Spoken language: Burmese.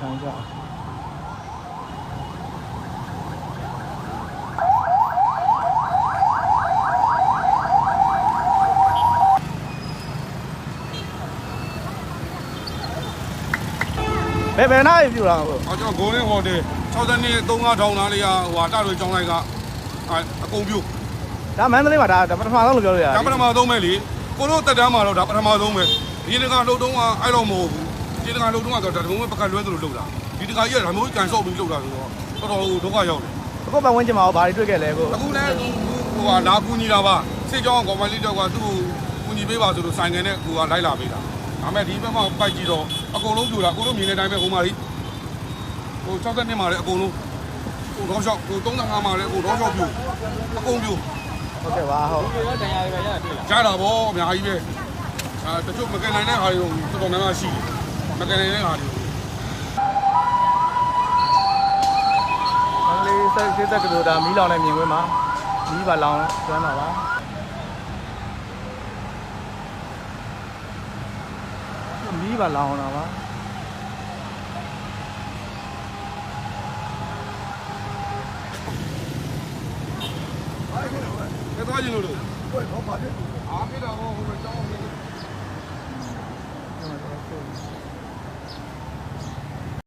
ထိုင်ကြအောင်ဘယ်ဘယ်နားပြူလာဟုတ်အော်ကျွန်တော်ဂိုးရင်းဟိုတယ်60နှစ်3000ထောင်သားလေးကဟိုဟာတတွေကြောင်းလိုက်ကအကုန်ပြူဒါမန္တလေးမှာဒါပထမဆုံးလို့ပြောလို့ရတယ်ဒါပထမဆုံးပဲလေကိုတို့တက်တန်းမှာတော့ဒါပထမဆုံးပဲဒီနေ့ကလှုပ်တုံးကအဲ့လိုမဟုတ်ဘူး ဒီတကလှုပ်တုံးကတော့ဒါတကုံးပဲပကတ်လွဲသလိုလှုပ်တာဒီတကကြီးကဒါမျိုးကန်ဆော့ပြီးလှုပ်တာဆိုတော့တော်တော်ဒုက္ခရောက်တယ်အခုပတ်ဝန်းကျင်မှာဘာတွေတွေ့ခဲ့လဲကိုအခုလည်းဟိုဟာလာကူညီတာပါစေကြောင်းကောင်မလေးတော့ကသူ့ကိုကူညီပေးပါဆိုလို့ဆိုင်ကနေကူကလိုက်လာပေးတာဒါမဲ့ဒီဘက်မှာပိုက်ကြည့်တော့အကုန်လုံးပြူတာကိုတို့မြင်တဲ့အတိုင်းပဲဟိုမှာကြီးဟို60နှစ်မှာလည်းအကုန်လုံးဟိုတော့ရှောက်ဟို35မှာလည်းဟိုတော့ရှောက်ပြူအကုန်ပြူဟုတ်ကဲ့ပါဟုတ်ကြားတာဗောအများကြီးပဲအာတချို့မကန်နိုင်တဲ့ဟာတွေတော်တော်များများရှိတယ် မကန်နိုင်တဲ့ဟာတွေမန္တလေးစိတ်စိတ်သက်ကလို့ဒါမီးလောင်တဲ့မြင်ကွင်းမှာမီးပါလောင်ကျွမ်းတာပါမီးပါလောင်တာပါကဲသွားကြည့်လို့လို့ဟုတ်ပါပါအားပြတာဗောဟိုကြောင်း